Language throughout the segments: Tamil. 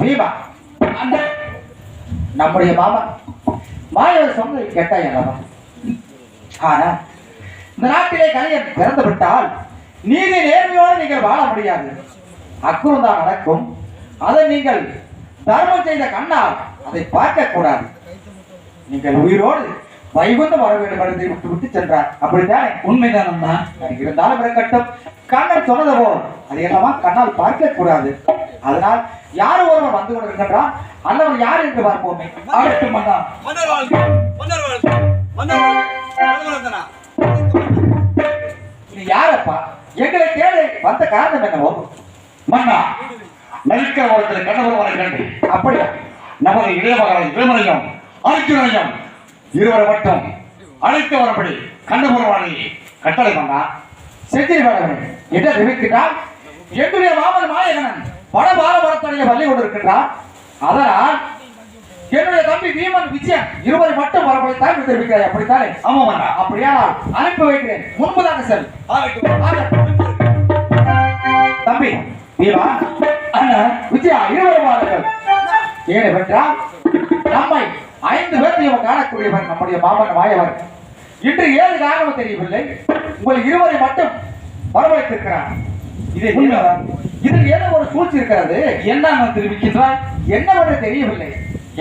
பீமா நம்முடைய மாமன் மாயவர் சொன்னதை கேட்டாய் அல்லவா ஆனா இந்த நாட்டிலே கலைஞர் பிறந்து விட்டால் நீதி நேர்மையோடு நீங்கள் வாழ முடியாது. அக்குறம் தான் நடக்கும். அதை நீங்கள் தர்மம் செய்த கண்ணால் அதை பார்க்க கூடாது நீங்கள் உயிரோடு வைகுந்தம் வர வேண்டும் என்று விட்டு விட்டு சென்றார். அப்படித்தானே? உண்மைதான் அண்ணா இருந்தாலும் இருக்கட்டும். கண்ணன் சொன்னது போல். அது என்னவா கண்ணால் பார்க்க கூடாது. அதனால் யார் ஒருவன் வந்து கொண்டிருக்கின்றான் அல்லவன் யார் என்று பார்ப்போமே. ஆகட்டும் அண்ணா இது யாரப்பா? எங்களை தேடி வந்த காரணம் என்னவோ? மன்னா நரிக்க ஓரத்தில் கண்ணபுரவனை கண்டு அப்படியா? நமது இளையமகனை விமரையும் அர்ஜுனையும் இருவரை மட்டும் அழைத்து வரப்படி கண்ணபுரவனை கட்டளை பண்ணா செஞ்சிரி பாடவன் என்ன தெரிவிக்கின்றால் எங்களுடைய மாமன் மாயகனன் வடபால பள்ளி வள்ளி கொண்டிருக்கின்றான் அதனால் என்னுடைய தம்பி வீமன் விஜயன் இருவரை மட்டும் வரப்படைத்தான் தெரிவிக்கிறாய் அப்படித்தானே? ஆமா மன்னா அப்படியானால் அனுப்பி வைக்கிறேன். முன்பதாக செல். தம்பி வீமா அண்ணன் விஜயா இருவரும் வாருங்கள். ஏனென்றால் நம்மை ஐந்து பேர்த்தையும் காணக்கூடியவர் நம்முடைய மாமன் மாயவர். இன்று ஏழு காரணம் தெரியவில்லை. உங்கள் இருவரை மட்டும் வரவழைத்திருக்கிறார். இது உண்மைதான். இதில் ஏதோ ஒரு சூழ்ச்சி இருக்கிறது. என்ன அண்ணா தெரிவிக்கின்றாய்? என்னவென்று தெரியவில்லை.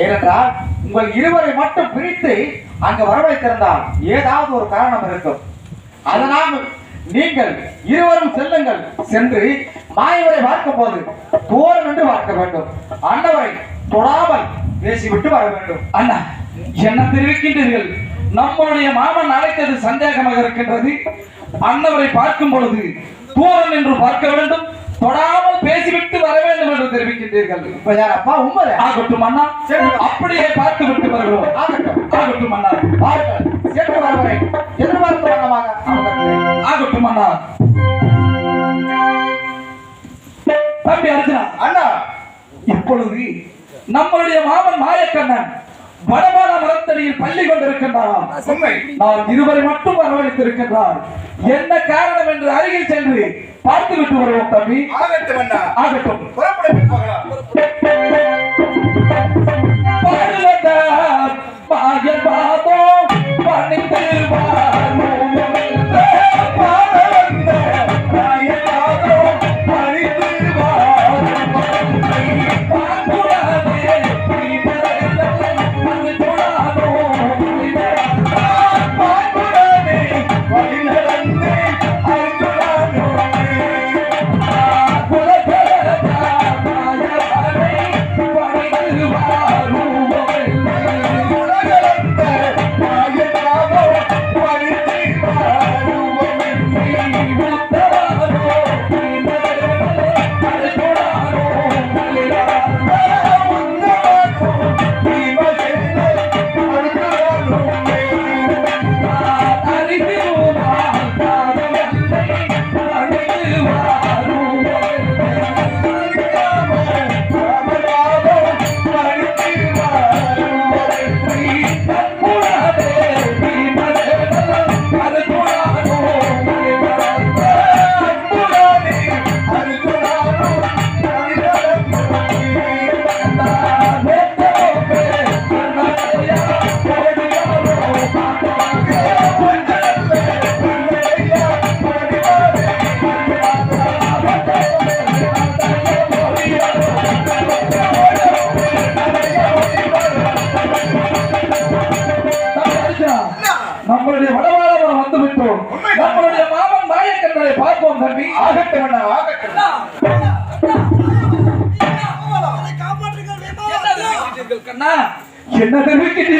ஏனென்றால் உங்கள் இருவரை மட்டும் பிரித்து அங்கு வரவழைத்திருந்தால் ஏதாவது ஒரு காரணம் இருக்கும். அதனால் நீங்கள் இருவரும் செல்லுங்கள். சென்று மாயவரை பார்க்கும் போது தூரம் என்று பார்க்க வேண்டும். அன்னவரை தொடாமல் பேசிவிட்டு வர வேண்டும். அண்ணா என்ன தெரிவிக்கின்றீர்கள்? நம்மளுடைய மாமன் அழைத்தது சந்தேகமாக இருக்கின்றது. அண்ணவரை பார்க்கும் பொழுது தூரம் என்று பார்க்க வேண்டும். தொடாமல் பேசிவிட்டு வர வேண்டும் என்று தெரிவிக்கின்றீர்கள். அப்பா? உண்மை ஆகட்டும் அண்ணா. அப்படியே பார்த்து விட்டு வருகிறோம். ஆகட்டும். ஆகட்டும் அண்ணா. பாருங்கள் சென்று நம்மளுடைய மாமன் மாயக்கண்ணன் வடபால மரத்தடியில் பள்ளி கொண்டிருக்கின்றாராம் நான் இருவரை மட்டும் வரவழைத்திருக்கின்றார் என்ன காரணம் என்று அருகில் சென்று பார்த்து விட்டு வருவோம் தம்பி. ஆகட்டும் ஆகட்டும். நம்மளுடைய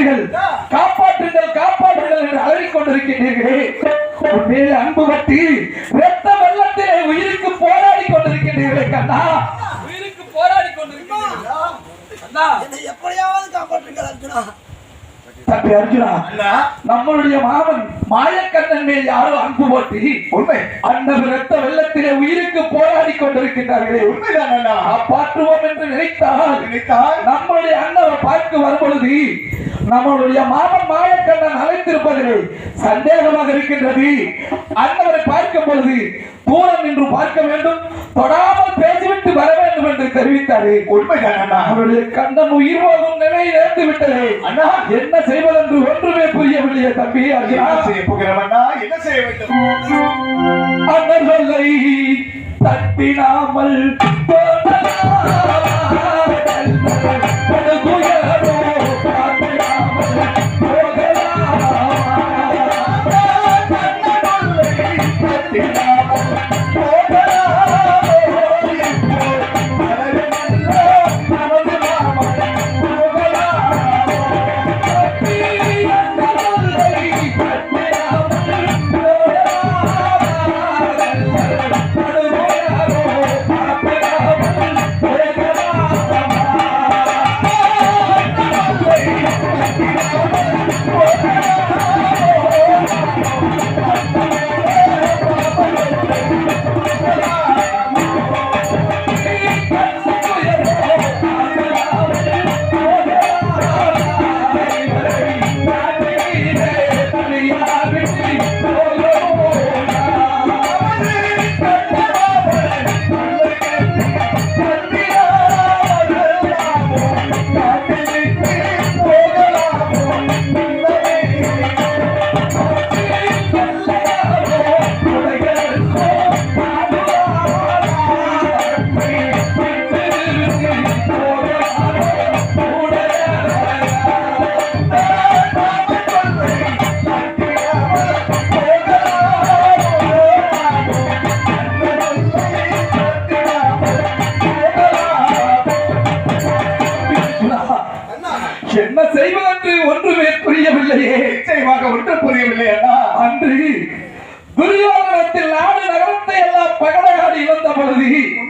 தெரிவிக்கின்றீர்கள் காப்பாற்றுங்கள் காப்பாற்றுங்கள் என்று அலறிக் கொண்டிருக்கின்றீர்களே உன் மேல் அன்பு வட்டி ரத்த வெள்ளத்திலே உயிருக்கு போராடி கொண்டிருக்கின்றீர்களே கண்ணா. உயிருக்கு போராடி கொண்டிருக்கிறீர்களா எப்படியாவது காப்பாற்றுங்கள் அர்ஜுனா. தம்பி அர்ஜுனா நம்மளுடைய மாமன் மாயக்கண்ணன் மேல் யாரோ அன்பு போட்டி. உண்மை. அந்த ரத்த வெள்ளத்திலே உயிருக்கு போராடி கொண்டிருக்கின்றார்களே. உண்மைதான் காப்பாற்றுவோம் என்று நினைத்தால் நினைத்தால்? நம்மளுடைய அண்ணவை பார்க்க வரும்பொழுது நம்மளுடைய மாமன் மாயக்கண்ணன் அழைத்திருப்பதிலே சந்தேகமாக இருக்கின்றது. அண்ணவரை பார்க்கும் பொழுது தூரம் நின்று பார்க்க வேண்டும். தொடாமல் பேசிவிட்டு வர வேண்டும் என்று தெரிவித்தாரே உண்மைதான் அண்ணா அவருடைய கண்ணன் உயிர் போகும் நிலை இழந்து விட்டதே. அண்ணா என்ன செய்வதென்று ஒன்றுமே புரியவில்லையே தம்பி. என்ன செய்ய போகிறோம் அண்ணா என்ன செய்ய வேண்டும்? அண்ணர்களை தட்டினாமல்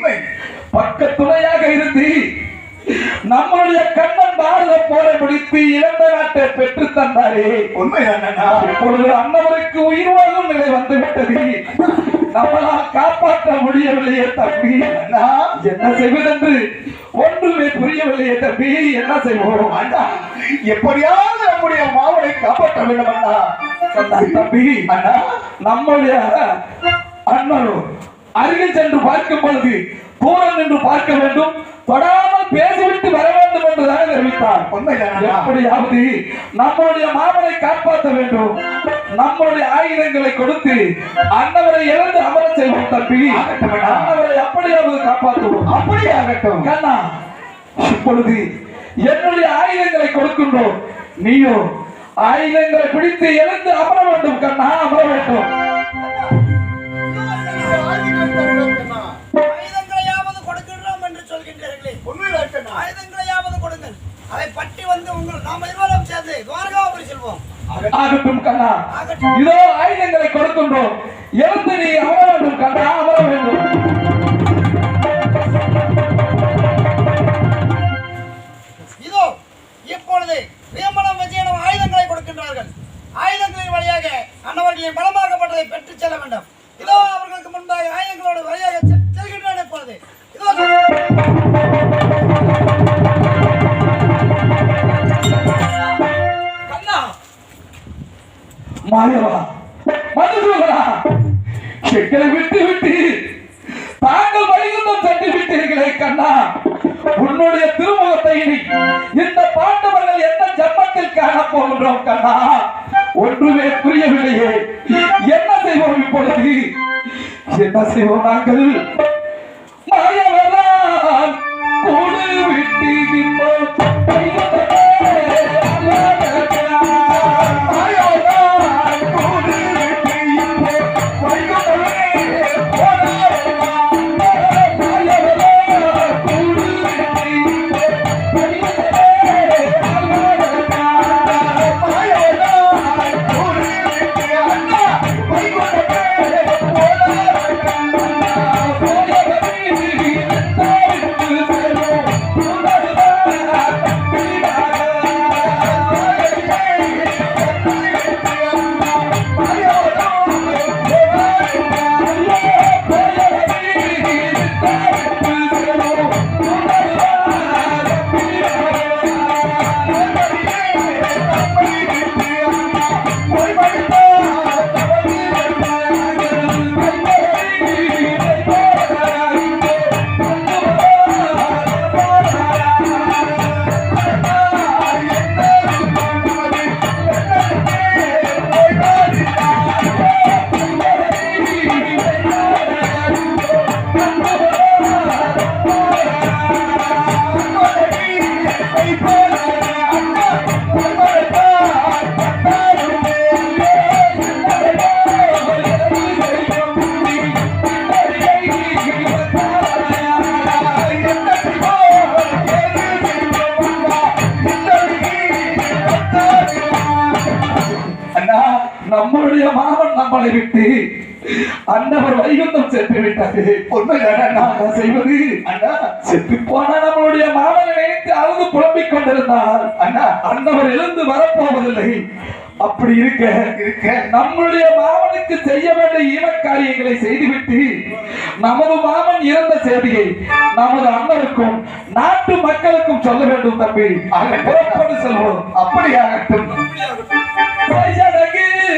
உண்மை. பக்க துணையாக இருந்து நம்முடைய கண்ணன் பாரத போரை முடித்து இழந்த நாட்டை பெற்று தந்தாரே. உண்மைதான் இப்பொழுது அண்ணவருக்கு உயிர் வாழும் நிலை வந்து விட்டது நம்மளால் காப்பாற்ற முடியவில்லையே தம்பி. என்ன செய்வதென்று ஒன்றுமே புரியவில்லையே தம்பி. என்ன செய்வோம்? அண்ணா எப்படியாவது நம்முடைய மாவனை காப்பாற்ற வேண்டும் அண்ணா. தம்பி. அண்ணா. நம்முடைய அண்ணனும் அருகில் சென்று பார்க்கும் பொழுது தூரம் நின்று பார்க்க வேண்டும். தொடாமல் பேசிவிட்டு வர வேண்டும் என்றுதான் தெரிவித்தார். எப்படியாவது நம்முடைய மாமனை காப்பாற்ற வேண்டும். நம்முடைய ஆயுதங்களை கொடுத்து அன்னவரை இழந்து அமர செய்வோம் தம்பி. ஆகட்டும் அண்ணா. அன்னவரை அப்படியாவது காப்பாற்றுவோம். அப்படியே ஆகட்டும் கண்ணா இப்பொழுது என்னுடைய ஆயுதங்களை கொடுக்கின்றோம். நீயோ ஆயுதங்களை பிடித்து எழுந்து அமர வேண்டும் கண்ணா அமர வேண்டும். ஆயுதங்களையாவது கொடுக்கின்றோம் என்று சொல்கின்றீர்களே. ஆயுதங்களையாவது கொடுங்கள். அதை பற்றி வந்து உங்கள் நாம் இருவரும் சேர்ந்து துவாரகாபுரி செல்வோம். ஆகட்டும் கண்ணா. ஆகட்டும். இதோ ஆயுதங்களை கொடுக்கின்றோம். எழுந்து நீ அமர வேண்டும் கண்ணா அமர வேண்டும் இதோ இப்பொழுது வியமனம் விஜயனம் ஆயுதங்களை கொடுக்கின்றார்கள். ஆயுதங்களின் வழியாக அன்னவர்களின் பலமாகப்பட்டதை பெற்றுச் செல்ல வேண்டும். இதோ அவர்களுக்கு முன்பாக ஆயுதங்களோடு வழியாக செல்கின்றன இப்பொழுது. இதோ கண்ணா. மாயவா மதுசூதனா எங்களை விட்டு விட்டு தாங்கள் வைகுந்தம் சென்று விட்டீர்களே கண்ணா. உன்னுடைய திருமுகத்தை இந்த பாண்டவர்கள் எந்த ஜன்மத்தில் காண போகின்றோம் கண்ணா? ஒன்றுமே புரியவில்லையே. என்ன செய்வோம் இப்பொழுது என்ன செய்வோம் நாங்கள் நம்மளை விட்டு அண்ணவர் வைகுந்தம் சென்று விட்டாரு உண்மைதானே செய்வது? அண்ணா செத்து போனா நம்மளுடைய மாமனை நினைத்து அழுது புலம்பிக் கொண்டிருந்தார். அண்ணா அண்ணவர் எழுந்து வரப்போவதில்லை. அப்படி இருக்க இருக்க நம்மளுடைய மாமனுக்கு செய்ய வேண்டிய ஈம காரியங்களை செய்துவிட்டு நமது மாமன் இறந்த செய்தியை நமது அண்ணனுக்கும் நாட்டு மக்களுக்கும் சொல்ல வேண்டும் தம்பி. புறப்பட்டு செல்வோம். அப்படியாகட்டும்.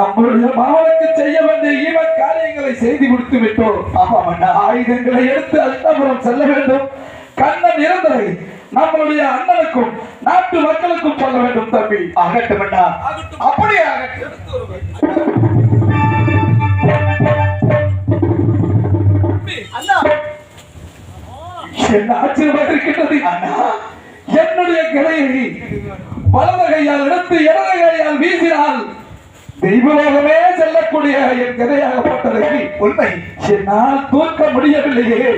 நம்மளுடைய மாவனுக்கு செய்ய வேண்டிய ஈவ காரியங்களை செய்து முடித்து விட்டோம். அண்ணா ஆயுதங்களை எடுத்து அஷ்டபுரம் செல்ல வேண்டும். கண்ணன் இறந்ததை நம்மளுடைய அண்ணனுக்கும் நாட்டு மக்களுக்கும் சொல்ல வேண்டும் தம்பி. ஆகட்டும். அப்படியே என்ன ஆச்சரியமாக இருக்கின்றது? அண்ணா என்னுடைய கிளையை வலது கையால் எடுத்து இடது கையால் வீசினால் தெய்வலோகமே செல்லக்கூடிய என் கதையாகப்பட்டதை உண்மை. என்னால் தூக்க முடியவில்லையே?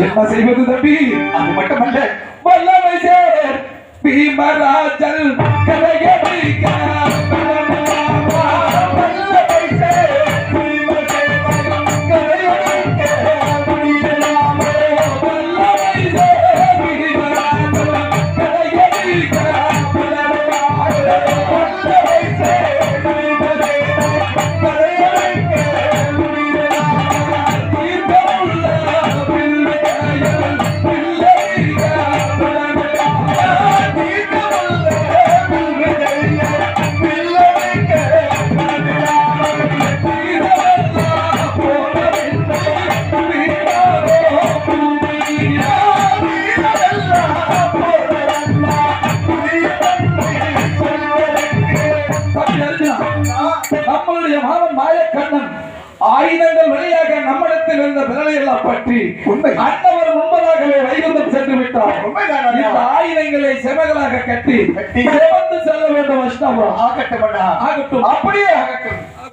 என்ன செய்வது தம்பி? அது மட்டுமல்ல வல்லமை சேர் பீமராஜல் கதையடிக்க அன்னவர் முன்பதாகவே வைகுந்தம் சென்று விட்டார். இந்த ஆயுதங்களை செவகளாக கட்டி. சிவந்து செல்ல வேண்டும் அஷ்டபுரம். ஆகட்டும். அப்படியே ஆகட்டும்.